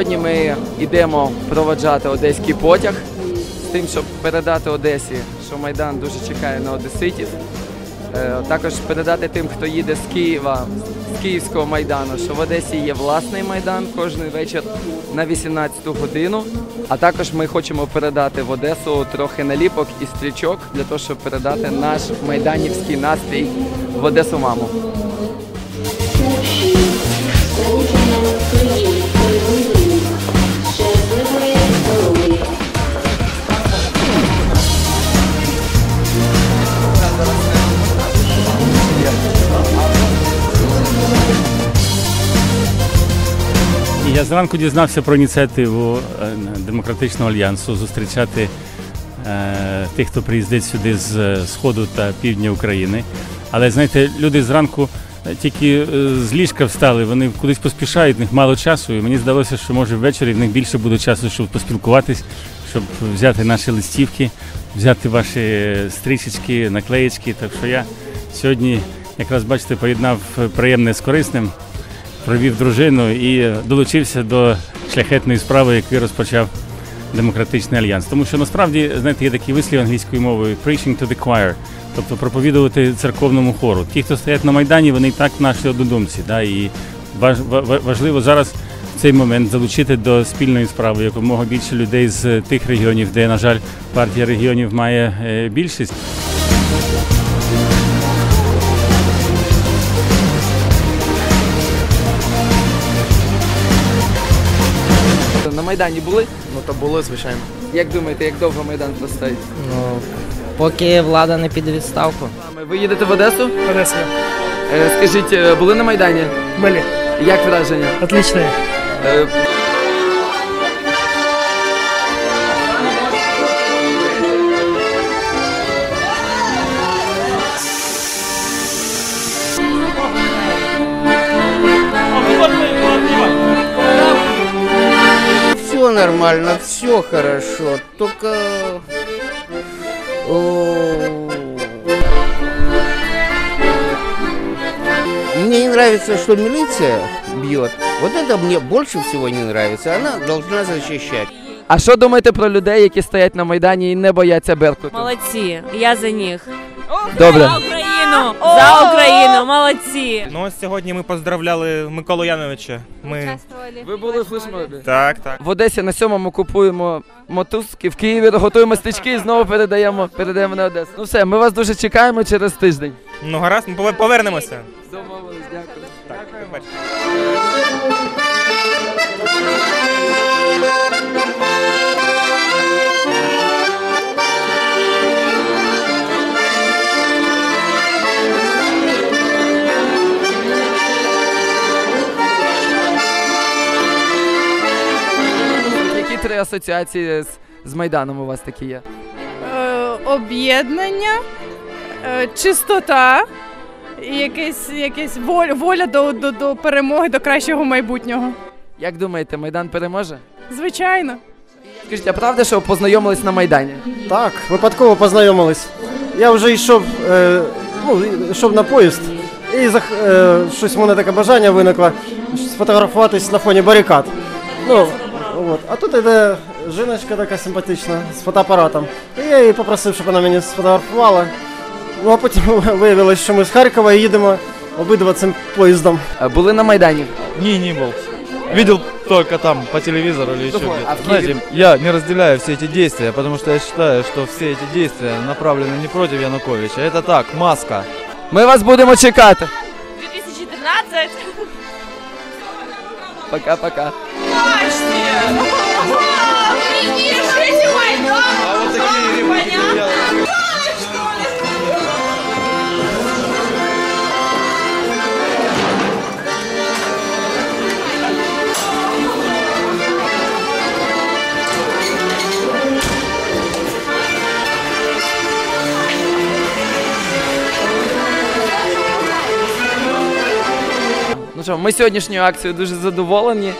Сьогодні ми йдемо проводжати одеський потяг з тим, щоб передати Одесі, що Майдан дуже чекає на одеситів. Е, Також передати тим, хто їде з Києва, з Київського майдану, що в Одесі є власний майдан кожен вечір на 18 годину. А також ми хочемо передати в Одесу трохи наліпок і стрічок для того, щоб передати наш майданівський настрій в Одесу маму. Я зранку дізнався про ініціативу е, демократичного альянсу зустрічати е, тих, хто приїздить сюди з е, сходу та півдня України. Але знаєте, люди зранку тільки з ліжка встали, вони кудись поспішають, в них мало часу. І мені здалося, що може ввечері в них більше буде часу, щоб поспілкуватись, щоб взяти наші листівки, взяти ваші стрічечки, наклеєчки. Так що я сьогодні якраз бачите, поєднав приємне з корисним провів дружину і долучився до шляхетної справи, яку розпочав демократичний альянс. Тому що насправді, знаєте, є такий вислів англійською мовою preaching to the choir, тобто проповідувати церковному хору. Ті, хто стоять на майдані, вони і так наші однодумці. Да? І важ- ва- ва- важливо зараз цей момент залучити до спільної справи якомога більше людей з тих регіонів, де, на жаль, партія регіонів має е, більшість. На Майдані були? Ну то було, звичайно. Як думаєте, як довго Майдан простоїть? Ну, поки влада не піде відставку. Ви їдете в Одесу? В Е, Скажіть, е, були на Майдані? Були. Як враження? Отлично. Е, Все нормально, все хорошо, только... Мне не нравится, что милиция бьет. Вот это мне больше всего не нравится. Она должна защищать. А що думаєте про людей, які стоять на Майдані і не бояться Беркуту? Молодці, я за них. Добре. За Україну! За Україну! Молодці! Ну ось сьогодні ми поздравляли Миколу Яновича. Ми Ви були в флешмобі? так, так. В Одесі на сьомому купуємо мотузки, в Києві готуємо стрічки і знову передаємо, передаємо на Одесу. Ну все, ми вас дуже чекаємо через тиждень. Ну гаразд, ми пове- повернемося. Домовились, дякую. Так, Які асоціації з, з Майданом у вас такі є? Е, об'єднання, е, чистота і якесь, якесь воля, воля до, до, до перемоги, до кращого майбутнього. Як думаєте, Майдан переможе? Звичайно. Скажіть, а правда, що познайомились на Майдані? Так, випадково познайомились. Я вже йшов, е, ну, йшов на поїзд, і зах- е, щось в мене таке бажання виникло сфотографуватись на фоні барикад. Ну, от. А тут іде жіночка така симпатична з фотоапаратом. І я її попросив, щоб вона мені сфотографувала. Ну а потім виявилось, що ми з Харкова їдемо обидва цим поїздом. Е, Були на Майдані. Не, не был. Видел только там по телевизору или еще Какой? где-то. А в Знаете, Киеве? я не разделяю все эти действия, потому что я считаю, что все эти действия направлены не против Януковича. Это так, маска. Ми вас будемо чекати. 2014! Пока-пока. Ну що, ми сьогоднішньою акцією дуже задоволені,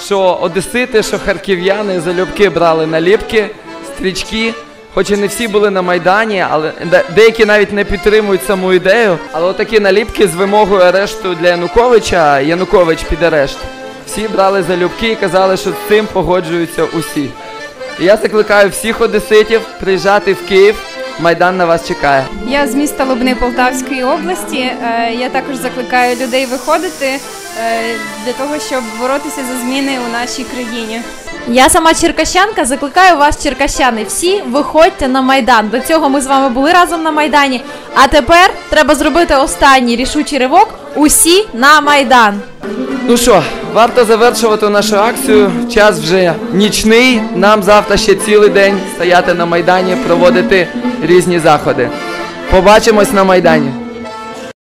що одесити, що харків'яни залюбки брали наліпки, стрічки. Хоч і не всі були на Майдані, але деякі навіть не підтримують саму ідею. Але отакі наліпки з вимогою арешту для Януковича, Янукович під арешт. Всі брали залюбки і казали, що з цим погоджуються усі. І я закликаю всіх одеситів приїжджати в Київ. Майдан на вас чекає. Я з міста Лубни Полтавської області. Е, Я також закликаю людей виходити е, для того, щоб боротися за зміни у нашій країні. Я сама черкащанка, закликаю вас, черкащани, всі виходьте на майдан. До цього ми з вами були разом на майдані. А тепер треба зробити останній рішучий ривок. Усі на майдан. Ну що, варто завершувати нашу акцію. Час вже нічний. Нам завтра ще цілий день стояти на майдані, проводити різні заходи. Побачимось на майдані.